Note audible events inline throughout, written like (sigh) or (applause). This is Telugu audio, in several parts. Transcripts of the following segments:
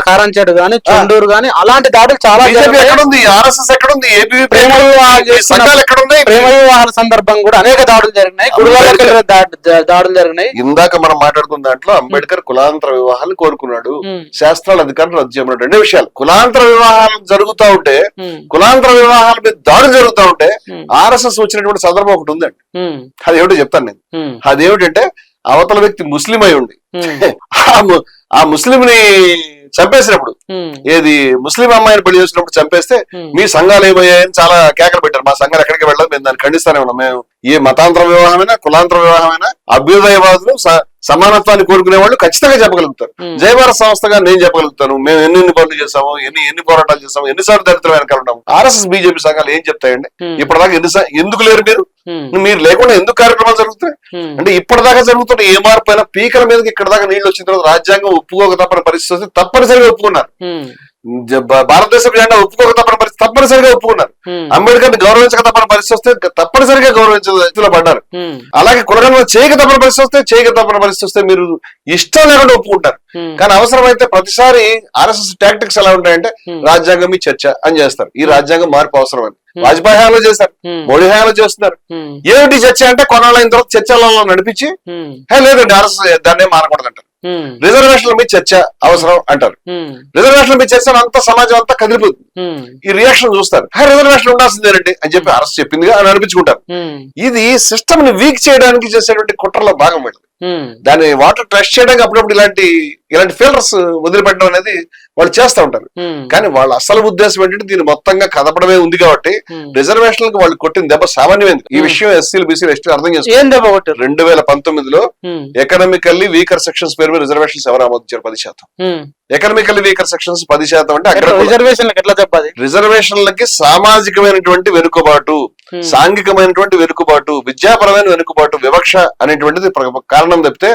కారంచేడు గాని చండూరు గాని అలాంటి దాడులు చాలా. ఎక్కడుంది? ఆర్ఎస్ఎస్ ఎక్కడుంది? ప్రేమ వివాహాలు సందర్భం కూడా అనేక దాడులు జరిగినాయి. దా- దాడులు జరిగినాయి. ఇందాక మనం మాట్లాడుకున్న దాంట్లో అంబేద్కర్ కులాంతర వివాహాలు కోరుకున్నాడు. శాస్త్రాల అధికారులు రద్దు చేయమన్నాడు. రెండు విషయాలు. కులాంతర వివాహాలు జరుగుతా ఉంటే కులాంతర వివాహాల మీద దాడులు జరుగుతా ఉంటే ఆర్ఎస్ఎస్ వచ్చినటువంటి సందర్భం ఒకటి ఉందండి ఉమ్, అది ఏమిటో చెప్తాను నేను. అదేమిటంటే అవతల వ్యక్తి ముస్లిం అయి ఉండి. (laughs) ఆ ము- ఆ ముస్లిం ని చంపేసినప్పుడు. ఏది ముస్లిం అమ్మాయిని పెళ్ళి చేసినప్పుడు చంపేస్తే మీ సంఘాలు ఏమయ్యాయని చాలా కేకలు పెట్టారు. మా సంఘాలు ఎక్కడికి వెళ్ళదు మేము దాన్ని ఖండిస్తానే ఉన్నాం. మేము ఏ మతాంతర వివాహమైనా కులాంతర వివాహమైనా అభ్యుదయవాదులు సమానత్వాన్ని కోరుకునే వాళ్ళు ఖచ్చితంగా చెప్పగలుగుతారు. ఉమ్, జయ భారత్ సంస్థగా నేను చెప్పగలుగుతాను. మేము ఎన్ని ఎన్ని పనులు చేసాము ఎన్ని ఎన్ని పోరాటాలు చేసాము ఎన్నిసార్లు దళితుల వెనకాల ఉన్నాము. ఆర్ఎస్ఎస్ బీజేపీ సంఘాలు ఏం చెప్తాయండి? ఇప్పటిదాకా ఎన్ని ఎందుకు లేరు మీరు? మీరు లేకుండా ఎందుకు కార్యక్రమాలు జరుగుతాయి అంటే ఇప్పటిదాకా జరుగుతున్న ఏ మార్పు అయినా పీకల మీదకి ఇక్కడ దాకా నీళ్ళు వచ్చిన తర్వాత రాజ్యాంగం ఒప్పుకోక తప్పని పరిస్థితి వస్తే తప్పనిసరిగా ఒప్పుకున్నారు. భారతదేశం జెండా ఒప్పుకోక తప్పని పరిస్థితి తప్పనిసరిగా ఒప్పుకున్నారు. అంబేద్కర్ని గౌరవించక తప్పని పరిస్థితి వస్తే తప్పనిసరిగా గౌరవించలో పడ్డారు. అలాగే కులగణన చేయక తప్పని పరిస్థితి వస్తే చేయక తప్పని పరిస్థితి వస్తే మీరు ఇష్టం లేకుండా ఒప్పుకుంటారు. కానీ అవసరమైతే ప్రతిసారి ఆర్ఎస్ఎస్ టాక్టిక్స్ ఎలా ఉంటాయంటే రాజ్యాంగం మీ చర్చ అని చేస్తారు. ఈ రాజ్యాంగం మార్పు అవసరం అని వాజ్పేయి హయాంలో చేస్తారు మోడీ హయాంలో చేస్తున్నారు. ఏమిటి చర్చ అంటే కొనాలైన తర్వాత చర్చలలో నడిపించి ఉమ్, "హే, లేదండి ఆర్ఎస్ఎస్ దాన్నే ఉమ్, రిజర్వేషన్ల మీద చర్చ అవసరం అంటారు. రిజర్వేషన్ల మీద చర్చ అంతా సమాజం అంతా కదిలిపోతుంది. ఈ రియాక్షన్ చూస్తారు. "హే, రిజర్వేషన్ ఉండాల్సిందేనండి అని చెప్పి అరెస్ట్ చెప్పిందిగా అని అనిపించుకుంటారు. ఇది సిస్టమ్ని వీక్ చేయడానికి చేసేటువంటి కుట్రలో భాగం వీళ్ళది దాన్ని వాటర్ ట్రస్ట్ చేయడానికి అప్పుడప్పుడు ఇలాంటి ఇలాంటి ఫీల్డర్స్ వదిలిపెట్టడం అనేది వాళ్ళు చేస్తూ ఉంటారు. కానీ వాళ్ళ అసలు ఉద్దేశం ఏంటంటే దీన్ని మొత్తంగా కదపడమే ఉంది కాబట్టి ఉమ్. రిజర్వేషన్లకు వాళ్ళు కొట్టిన దెబ్బ సామాన్యమైంది. ఈ. విషయం ఎస్సీలు బీసీలు ఎస్టీ అర్థం చేసుకో ఏం దెబ్బ కొట్టారు? రెండు వేల పంతొమ్మిదిలో ఎకనామికల్లీ వీకర్ సెక్షన్స్ పేరు మీద రిజర్వేషన్స్ ఎవరు ఆమోదించారు? పది శాతం. ఉమ్. ఎకనామికల్లీ వీకర్ సెక్షన్స్ పది శాతం అంటే అగ్ర రిజర్వేషన్లకు ఎట్లా అది? రిజర్వేషన్లకి సామాజికమైనటువంటి వెనుకబాటు సాంఘికమైనటువంటి వెనుకబాటు విద్యాపరమైన వెనుకబాటు వివక్ష అనేటువంటిది కారణం తప్పితే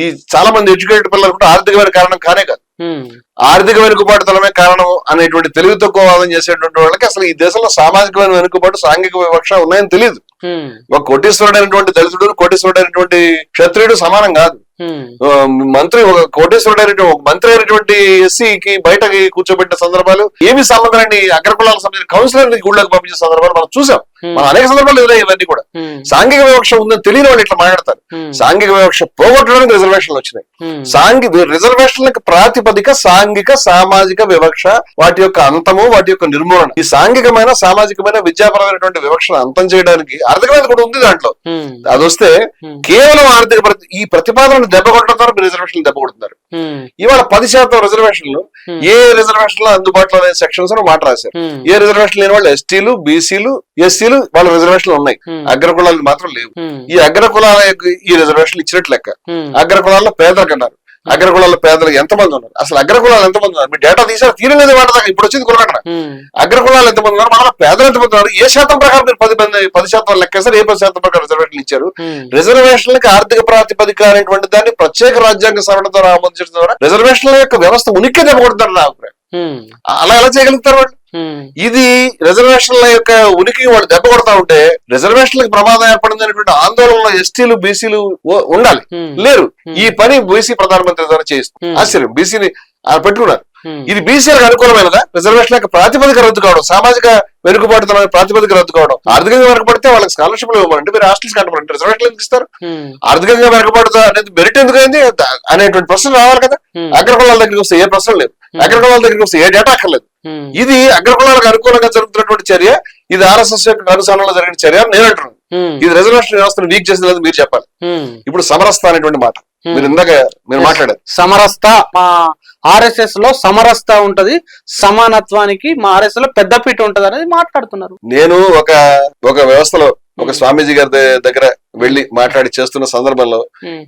ఈ చాలా మంది ఎడ్యుకేటెడ్ పిల్లలు కూడా ఆర్థికమైన కారణం కానే కాదు. ఆర్థిక వెనుకబాటుతనమే కారణం అనేటువంటి తెలివి తక్కువ వాదం చేసేటువంటి వాళ్ళకి అసలు ఈ దేశంలో సామాజికమైన వెనుకబాటు సాంఘిక వివక్ష ఉన్నాయని తెలియదు ఒక కోటీశ్వరుడు అయినటువంటి దళితుడు కోటీశ్వరుడు అయినటువంటి క్షత్రియుడు సమానం కాదు. మంత్రి ఒక కోటేశ్వరుడు అయినటువంటి ఒక మంత్రి అయినటువంటి ఎస్సీకి బయటకి కూర్చోబెట్టిన సందర్భాలు ఏమి సంబంధం అండి అగ్రకులాలకు సంబంధించిన కౌన్సిలర్ గుళ్ళకి పంపించిన సందర్భాలు మనం చూసాం. మనం అనేక సందర్భాలు ఎదురయ్యాయి ఇవన్నీ కూడా. సాంఘిక వివక్ష ఉందని తెలియని వాళ్ళు ఇట్లా మాట్లాడతారు. సాంఘిక వివక్ష పోగొట్టడానికి రిజర్వేషన్లు వచ్చినాయి. సాంఘిక రిజర్వేషన్లకు ప్రాతిపదిక సాంఘిక సామాజిక వివక్ష వాటి యొక్క అంతము వాటి యొక్క నిర్మూలన. ఈ సాంఘికమైన సామాజికమైన విద్యాపరమైనటువంటి వివక్షను అంతం చేయడానికి ఆర్థికమైన కూడా ఉంది దాంట్లో. అది వస్తే కేవలం ఆర్థిక ప్రతి- ఈ ప్రతిపాదనను దెబ్బ కొట్టడం ద్వారా రిజర్వేషన్లు దెబ్బ కొడుతున్నారు. ఇవాళ పది శాతం రిజర్వేషన్లు. ఏ రిజర్వేషన్లో అందుబాటులో లేని సెక్షన్స్ మాట రాశారు. ఏ రిజర్వేషన్ లేని వాళ్ళు ఎస్టీలు బీసీలు ఎస్సీలు వాళ్ళ రిజర్వేషన్లు ఉన్నాయి. ఉమ్, అగ్రకులాలకు మాత్రం లేవు. ఈ అగ్రకులాలకు ఈ రిజర్వేషన్లు ఇచ్చినట్లు లెక్క. అగ్రకులాల్లో పేదలకు అన్నారు. అగ్రకులాల్లో పేదలు ఎంతమంది ఉన్నారు? అసలు అగ్రకులాలు ఎంతమంది ఉన్నారు? మీ డేటా తీసారు? తీరలేదు మాట దాకా. ఇప్పుడు వచ్చింది కులకట్ట అగ్రకులాలు ఎంతమంది ఉన్నారు? మన పేదలు ఎంతమంది ఉన్నారు? ఏ శాతం ప్రకారం మీరు పది మంది పది శాతం లెక్కేసారు ఏ పది శాతం ప్రకారం రిజర్వేషన్లు ఇచ్చారు? రిజర్వేషన్లకి ఆర్థిక ప్రాతిపదిక అనేటువంటి దాన్ని ప్రత్యేక రాజ్యాంగ సవరణ ద్వారా ఆమోదించడం ద్వారా రిజర్వేషన్ల యొక్క వ్యవస్థ ఉనికి దెబ్బకొడతారు నా అభిప్రాయం. అలా ఎలా చేయగలుగుతారు వాళ్ళు? ఇది రిజర్వేషన్ల యొక్క ఉనికి వాళ్ళు దెబ్బ కొడతా ఉంటే రిజర్వేషన్లకు ప్రమాదం ఏర్పడింది అనేటువంటి ఆందోళనలో ఎస్టీలు బీసీలు ఉండాలి. లేరు. ఈ పని బీసీ ప్రధానమంత్రి ద్వారా చేయిస్తుంది. ఆశ్చర్యం. బీసీని పెట్టుకున్నారు. ఇది బీసీలకు అనుకూలమైనదా? రిజర్వేషన్ యొక్క ప్రాతిపదిక రద్దు కావడం సామాజిక వెనుకబాటుతన ప్రాతిపదిక రద్దు కావడం ఆర్థికంగా వెనుకబడితే వాళ్ళకి స్కాలర్షిప్లు ఇవ్వమంటే మీరు హాస్టల్స్ కట్టమంటే రిజర్వేషన్ ఎందుకు ఇస్తారు? ఆర్థికంగా వెనుకబడుతా అనేది మెరిట్ ఎందుకైంది ద- అనేటువంటి ప్రశ్న రావాలి కదా. అగ్రకులాల దగ్గరికి వస్తే ఏ ప్రశ్న లేదు అగ్రకులాల దగ్గరికి వస్తే ఏ డేటా అక్కర్లేదు. ఇది అగ్రకులాలకు అనుకూలంగా జరుగుతున్నటువంటి చర్య ఇది ఆర్ఎస్ఎస్ యొక్క అనుసరణలో జరిగిన చర్య అని నేను అంటున్నాను. ఇది రిజర్వేషన్ వ్యవస్థను వీక్ చేసిన లేదు మీరు చెప్పాలి. ఇప్పుడు సమరస్త అనేటువంటి మాట. మీరు ఇందాక మీరు మాట్లాడారు. సమరస్త మా ఆర్ఎస్ఎస్లో సమరస్త ఉంటది. సమానత్వానికి మా ఆర్ఎస్లో పెద్దపీట ఉంటది అనేది మాట్లాడుతున్నారు. నేను ఒక ఒక వ్యవస్థలో ఒక స్వామీజీ గారి దగ్గర వెళ్ళి మాట్లాడి చేస్తున్న సందర్భంలో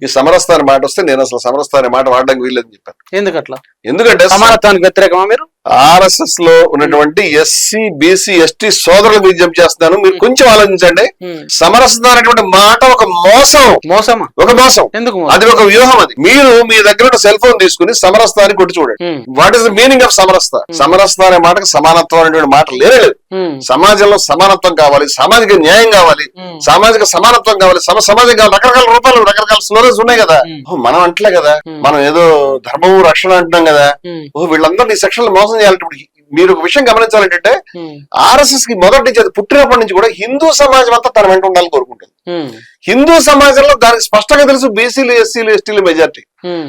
ఈ సమరస్థ అనే మాట వస్తే నేను అసలు సమరస్థ అనే మాట వాడడానికి వీల్లేదని చెప్పాను. ఎందుకట్లా? ఎందుకంటే సమానత్వానికి వ్యతిరేకమా మీరు? ఆర్ఎస్ఎస్లో ఉన్నటువంటి ఎస్సీ బీసీ ఎస్టీ సోదరులకు విజ్ఞప్తి చేస్తున్నాను. మీరు కొంచెం ఆలోచించండి. సమరసత అనేటువంటి మాట ఒక మోసం. మోసమా? ఒక మోసం. ఎందుకు మోసం? అది ఒక వ్యూహం అది. మీరు మీ దగ్గర సెల్ ఫోన్ తీసుకుని సమరస్తాన్ని కొట్టి చూడండి. What is the meaning of Samrasta సమరస్త అనే మాటకు సమానత్వం అనేటువంటి మాట లేదు. సమాజంలో సమానత్వం కావాలి సామాజిక న్యాయం కావాలి. సామాజిక సమానత్వం కావాలి సమ సమాజం కావాలి రకరకాల రూపాలు రకరకాల స్లోరెన్స్ ఉన్నాయి కదా మనం అంటలే కదా. మనం ఏదో ధర్మము రక్షణ అంటున్నాం కదా. ఓ వీళ్ళందరినీ ఈ సెక్షన్ మోసం చేయాలంటే మీరు ఒక విషయం గమనించాలంటే. ఆర్ఎస్ఎస్కి మొదటి నుంచి అది పుట్టినప్పటి నుంచి కూడా హిందూ సమాజం అంతా తన వెంట ఉండాలని కోరుకుంటుంది. హిందూ సమాజంలో దానికి స్పష్టంగా తెలుసు బీసీలు ఎస్సీలు ఎస్టీలు మెజార్టీ.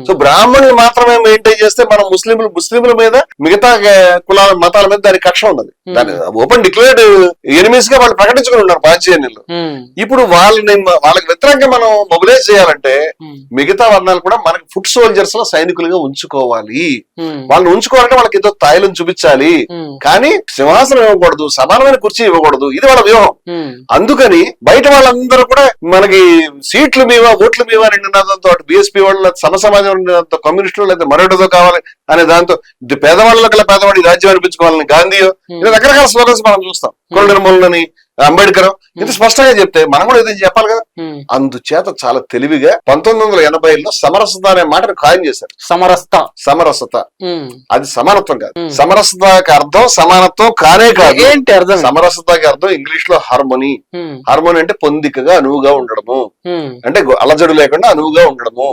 సో బ్రాహ్మణులు మాత్రమే మెయింటైన్ చేస్తే మనం ముస్లింలు ముస్లింల మీద మిగతా కులాల మతాల మీద దానికి కక్ష ఉన్నది దాని ఓపెన్ డిక్లేర్డ్ ఎనిమిస్గా వాళ్ళు ప్రకటించుకుని ఉన్నారు పాంచజన్యులు ఉమ్. ఇప్పుడు వాళ్ళని వాళ్ళకి వ్యతిరేకంగా మనం మొబిలైజ్ చేయాలంటే. మిగతా వర్ణాలు కూడా మనకి ఫుడ్ సోల్జర్స్లో సైనికులుగా ఉంచుకోవాలి. వాళ్ళని ఉంచుకోవాలంటే వాళ్ళకి ఏదో తాయిలను చూపించాలి. కానీ సింహాసనం ఇవ్వకూడదు సమానమైన కుర్చీ ఇవ్వకూడదు ఇది వాళ్ళ వ్యూహం. అందుకని బయట వాళ్ళందరూ కూడా మనకి సీట్లు మీవా ఓట్లు మీవా అని నినాదంతో అటు బీఎస్పీ వాళ్ళు సమ సమాజం కమ్యూనిస్టులు లేదా మరొకటితో కావాలి అనే దాంతో కల పేదవాడి రాజ్యం అనిపించుకోవాలని గాంధీయో ఇలా రకరకాల స్లోగన్స్ మనం చూస్తాం. కుల నిర్మూలనని అంబేద్కర్ ఇంత స్పష్టంగా చెప్తే మనం కూడా ఏదైనా చెప్పాలి కదా. అందుచేత చాలా తెలివిగా పంతొమ్మిది వందల ఎనభైలో సమరసత అనే మాటను ఖాయం చేశారు సమరస్త సమరసత. అది సమానత్వం కాదు. సమరసతకి అర్థం సమానత్వం కానే కాదు ఏంటి అర్థం సమరసతకి అర్థం ఇంగ్లీష్లో హార్మోని. హార్మోని అంటే పొందికగా అనువుగా ఉండడము. అంటే అలజడు లేకుండా అనువుగా ఉండడము.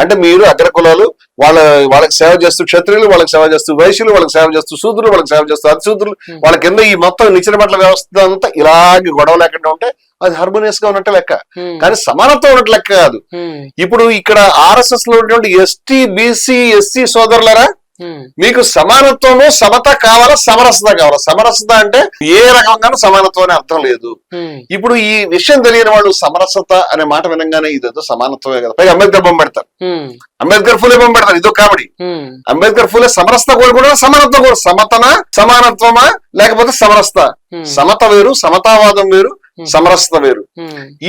అంటే మీరు అగ్రకులాలు వాళ్ళ వాళ్ళకి సేవ చేస్తూ క్షత్రియులు వాళ్ళకి సేవ చేస్తూ వైశ్యులు వాళ్ళకి సేవ చేస్తూ శూద్రులు వాళ్ళకి సేవ చేస్తూ అతిశూద్రులు వాళ్ళ కింద ఈ మొత్తం నిచ్చిన పట్ల వ్యవస్థ అంతా ఇలాగే గొడవ లేకుండా ఉంటే అది హార్మోనియస్గా ఉన్నట్టు లెక్క. కానీ సమానత్వం ఉన్నట్టు లెక్క కాదు. ఇప్పుడు ఇక్కడ ఆర్ఎస్ఎస్లో ఉన్నటువంటి ఎస్టీ బీసీ ఎస్సీ సోదరులరా ఉమ్. మీకు సమానత్వము సమత కావాలా సమరసత కావాలా సమరసత అంటే ఏ రకంగానూ సమానత్వం అనే అర్థం లేదు. ఇప్పుడు ఈ విషయం తెలియని వాళ్ళు సమరసత అనే మాట వినంగానే ఇదేదో సమానత్వమే కదా పైగా అంబేద్కర్ బొమ్మ పెడతారు. అంబేద్కర్ ఫూలే బొమ్మ పెడతారు ఇదో కామెడీ. అంబేద్కర్ ఫూలే సమరసత కూడా కూడా సమానత్వం కూడా సమతన సమానత్వమా లేకపోతే సమరసత. సమత వేరు సమతావాదం వేరు సమరసత వేరు.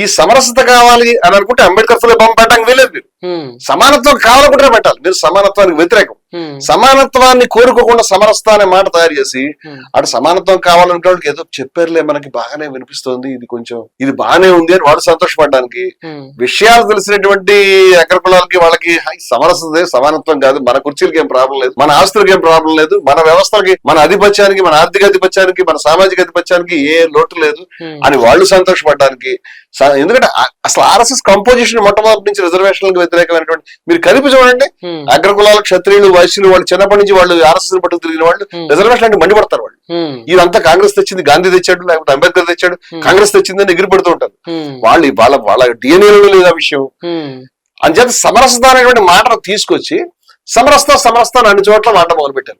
ఈ సమరసత కావాలి అని అనుకుంటే అంబేద్కర్ ఫూలే బొమ్మ పెట్టడానికి వీలేదు మీరు. సమానత్వం కావాలనుకుంటే పెట్టాలి మీరు సమానత్వానికి వ్యతిరేకం. సమానత్వాన్ని కోరుకోకుండా సమరసత అనే మాట తయారు చేసి. అటు సమానత్వం కావాలంటే వాళ్ళకి ఏదో చెప్పారులే మనకి బాగానే వినిపిస్తోంది ఇది కొంచెం ఇది బాగానే ఉంది అని వాడు సంతోషపడడానికి. విషయాలు తెలిసినటువంటి అగ్ర కులాలకి వాళ్ళకి "హై, సమరసతే సమానత్వం కాదు మన కుర్చీలకి ఏం ప్రాబ్లం లేదు మన ఆస్తులకి ఏం ప్రాబ్లం లేదు మన వ్యవస్థలకి మన ఆధిపత్యానికి మన ఆర్థిక ఆధిపత్యానికి మన సామాజిక ఆధిపత్యానికి ఏ లోటు లేదు. అని వాళ్ళు సంతోషపడడానికి ఎందుకంటే అసలు ఆర్ఎస్ఎస్ కంపోజిషన్ మొట్టమొదటి నుంచి రిజర్వేషన్లకు వ్యతిరేకమైనటువంటి మీరు కలిపి చూడండి. అగ్రకులాల క్షత్రియులు వైశ్యులు వాళ్ళు చిన్నప్పటి నుంచి వాళ్ళు ఆర్ఎస్ఎస్ పట్టుకు తిరిగిన వాళ్ళు. రిజర్వేషన్ అంటే మండిపడతారు వాళ్ళు. ఇదంతా కాంగ్రెస్ తెచ్చింది గాంధీ తెచ్చాడు లేకపోతే అంబేద్కర్ తెచ్చాడు కాంగ్రెస్ తెచ్చిందని ఎగిరిపడుతూ ఉంటారు. వాళ్ళు వాళ్ళ వాళ్ళ డిఎన్ఏలో లేదు ఆ విషయం. అంచేత సమరసత అనేటువంటి మాటను తీసుకొచ్చి సమరస్త సమరస్త అని అన్ని చోట్ల మాట మొదలు పెట్టారు.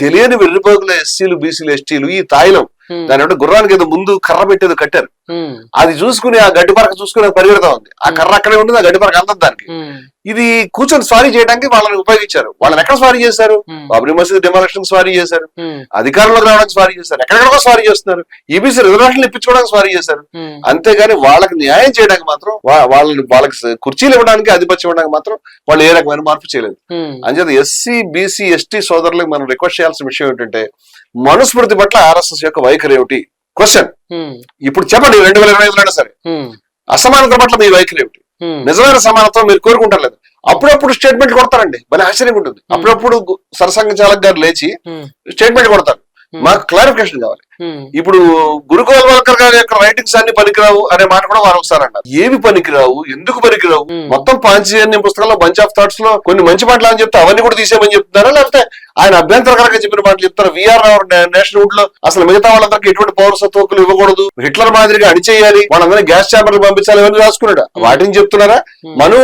తెలియని వెర్రిపోగుల ఎస్సీలు బీసీలు ఎస్టీలు ఈ తాయిలం. దాని అంటే గుర్రానికి ఏదో ముందు కర్ర పెట్టేది కట్టారు. అది చూసుకుని ఆ గడ్డి పరక చూసుకుని పరిగెడతా ఉంది ఆ కర్ర అక్కడే ఉంటుంది ఆ గడ్డి పరక అందదు దానికి. ఇది కూర్చొని స్వారీ చేయడానికి వాళ్ళని ఉపయోగించారు వాళ్ళని ఎక్కడ స్వారీ చేశారు. బాబరీ మసీద్ డెమాలిషన్ స్వారీ చేశారు. అధికారంలోకి రావడానికి స్వారీ చేశారు ఎక్కడెక్కడో స్వారీ చేస్తున్నారు ఈబీసీ రిజర్వేషన్లు ఇప్పించుకోవడానికి స్వారీ చేశారు. అంతేగాని వాళ్ళకి న్యాయం చేయడానికి మాత్రం వాళ్ళని వాళ్ళకి కుర్చీలు ఇవ్వడానికి ఆధిపత్యం ఇవ్వడానికి మాత్రం వాళ్ళు ఏ రకమైన మార్పు చేయలేదు ఉమ్. అంచేత ఎస్సీ బీసీ ఎస్టీ సోదరులకు మనం రిక్వెస్ట్ చేయాల్సిన విషయం ఏంటంటే మనుస్మృతి పట్ల ఆర్ఎస్ఎస్ యొక్క వైఖరి ఏమిటి క్వశ్చన్. ఇప్పుడు చెప్పండి రెండు వేల ఇరవై ఐదులో సరే. అసమానత పట్ల మీ వైఖరి ఏమిటి. నిజమైన సమానత్వం మీరు కోరుకుంటారు లేదు అప్పుడప్పుడు స్టేట్మెంట్ కొడతారండి భలే ఆశ్చర్యంగా ఉంటుంది అప్పుడప్పుడు గు- సరసంఘ చాలక్ గారు లేచి. స్టేట్మెంట్ కొడతారు మాకు క్లారిఫికేషన్ కావాలి. ఇప్పుడు గురుగోల్ వల్కర్ గారి యొక్క రైటింగ్స్ అన్ని పనికిరావు అనే మాట కూడా వారు ఒకసారి అన్నారు. ఏవి పనికిరావు? ఎందుకు పనికిరావు. మొత్తం పాంచజన్య పుస్తకంలో బంచ్ ఆఫ్ థాట్స్లో కొన్ని మంచి మాటలు అని చెప్తే అవన్నీ కూడా తీసేయమని చెప్తున్నారా? లేకపోతే ఆయన అభ్యంతరకరంగా చెప్పిన మాటలు చెప్తారు? విఆర్ రావు నేషనల్ వుడ్లో అసలు మిగతా వాళ్ళందరికీ ఎటువంటి పౌరసత్వ హక్కులు ఇవ్వకూడదు. హిట్లర్ మాదిరిగా అణిచేయాలి. వాళ్ళందరినీ గ్యాస్ ఛాంబర్లు పంపించాలి ఇవన్నీ రాసుకున్నాడు. వాటిని చెప్తున్నారా? మను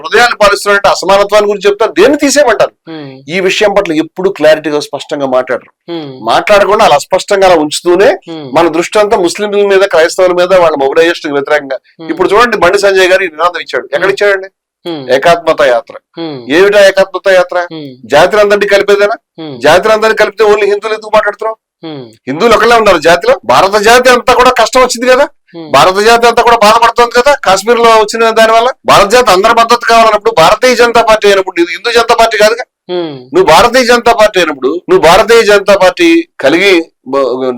హృదయాన్ని పాలిస్తున్నారంటే అసమానత్వాన్ని గురించి చెప్తారు. దేన్ని తీసేయమంటారు. ఈ విషయం పట్ల ఎప్పుడు క్లారిటీగా స్పష్టంగా మాట్లాడరు. మాట్లాడకుండా అలా అస్పష్టంగా అలా ఉంచుతూనే. మన దృష్టి అంతా ముస్లింల మీద క్రైస్తవుల మీద వాళ్ళ మొబిలైజేషన్ వ్యతిరేకంగా ఇప్పుడు చూడండి బండి సంజయ్ గారు నినాదం ఇచ్చాడు ఎక్కడ ఇచ్చాడండి. ఏకాత్మత యాత్ర. ఏమిటా ఏకాత్మత యాత్ర. జాతులందరినీ కలిపేదేనా. జాతులందరినీ కలిపితే ఓన్లీ హిందువులు ఎందుకు మాట్లాడుతున్నాం. హిందువులు ఒకళ్ళే ఉన్నారు జాతిలో భారత జాతి అంతా కూడా కష్టం వచ్చింది కదా. భారత జాతి అంతా కూడా బాధపడుతుంది కదా కాశ్మీర్లో వచ్చిన దాని వల్ల భారత జాతి అందరి మద్దతు కావాలన్నప్పుడు భారతీయ జనతా పార్టీ అయినప్పుడు హిందూ జనతా పార్టీ కాదుగా నువ్వు భారతీయ జనతా పార్టీ అయినప్పుడు నువ్వు భారతీయ జనతా పార్టీ కలిగి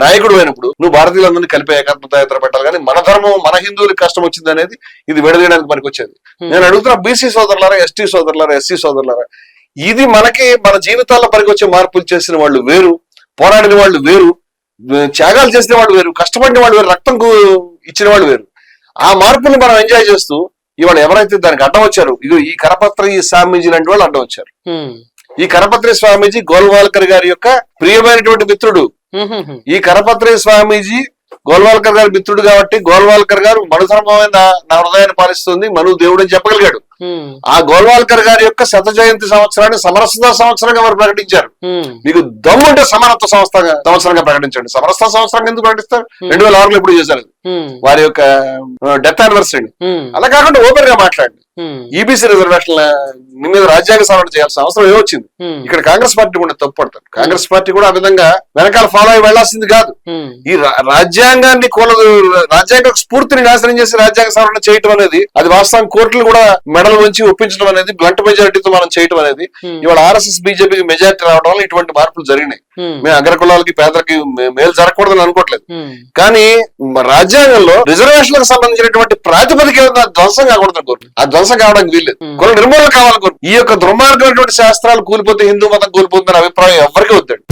నాయకుడు అయినప్పుడు నువ్వు భారతీయులందరినీ కలిపి ఏకాత్మత పెట్టాలి. కానీ మన ధర్మం మన హిందువులకు కష్టం వచ్చింది అనేది ఇది విడదీయడానికి మనకి వచ్చేది. నేను అడుగుతున్నా బీసీ సోదరులారా ఎస్టీ సోదరులారా ఎస్సీ సోదరులారా ఇది మనకి మన జీవితాల్లో పనికి వచ్చే మార్పులు చేసిన వాళ్ళు వేరు పోరాడిన వాళ్ళు వేరు త్యాగాలు చేసిన వాళ్ళు వేరు కష్టపడిన వాళ్ళు వేరు రక్తం ఇచ్చిన వాళ్ళు వేరు. ఆ మార్పుని మనం ఎంజాయ్ చేస్తూ ఇవాళ ఎవరైతే దానికి అడ్డం వచ్చారు ఇగో ఈ కరపత్ర ఈ స్వామీజీ లాంటి వాళ్ళు అడ్డం వచ్చారు. ఈ కరపత్రి స్వామీజీ గోల్వాల్కర్ గారి యొక్క ప్రియమైనటువంటి మిత్రుడు. ఈ కరపత్రి స్వామీజీ గోల్వాల్కర్ గారి మిత్రుడు కాబట్టి గోల్వాల్కర్ గారు మనుధర్మమైన నా హృదయాన్ని పాలిస్తుంది మను దేవుడు అని చెప్పగలిగాడు. ఆ గోల్వాల్కర్ గారి యొక్క శత జయంతి సంవత్సరాన్ని సమరసత సంవత్సరంగా వారు ప్రకటించారు. మీకు దమ్ముంటే సమానత్వ సంస్థ సంవత్సరంగా ప్రకటించండి. సమరసత సంవత్సరంగా ఎందుకు ప్రకటిస్తారు? రెండు వేల ఆరులో ఎప్పుడు చేశారు వారి యొక్క డెత్ యానివర్సరీ. అలా కాకుండా ఓపెన్గా మాట్లాడండి ఈబీసీ రిజర్వేషన్ మీ మీద రాజ్యాంగ సవరణ చేయాల్సిన అవసరం ఏమొచ్చింది ఇక్కడ కాంగ్రెస్ పార్టీ కూడా తప్పు పడతారు కాంగ్రెస్ పార్టీ కూడా ఆ విధంగా వెనకాల ఫాలో అయి వెళ్ళాల్సింది కాదు. ఈ రాజ్యాంగాన్ని కూల రాజ్యాంగ స్ఫూర్తిని నాశనం చేసి రాజ్యాంగ సవరణ చేయటం అనేది అది వాస్తవం కోర్టులు కూడా మెడల్ ఉంచి ఒప్పించడం అనేది బ్లంట్ మెజారిటీతో మనం చేయటం అనేది ఇవాళ ఆర్ఎస్ఎస్ బీజేపీకి మెజారిటీ రావడం వల్ల ఇటువంటి మార్పులు జరిగినాయి. మేము అగ్రకులాలకి పేదలకి మేలు జరగకూడదని అనుకోవట్లేదు. కానీ రాజ్యాంగంలో రిజర్వేషన్లకు సంబంధించినటువంటి ప్రాతిపదిక ధ్వంసం కాకూడదు ఆ ధ్వంసం కావడానికి వీల్లేదు. కుల నిర్మూలన కావాలి ఈ యొక్క దుర్మార్గమైనటువంటి శాస్త్రాలు కూలిపోతే హిందూ మతం కూలిపోతుందనే అభిప్రాయం ఎవరికి వద్దండి.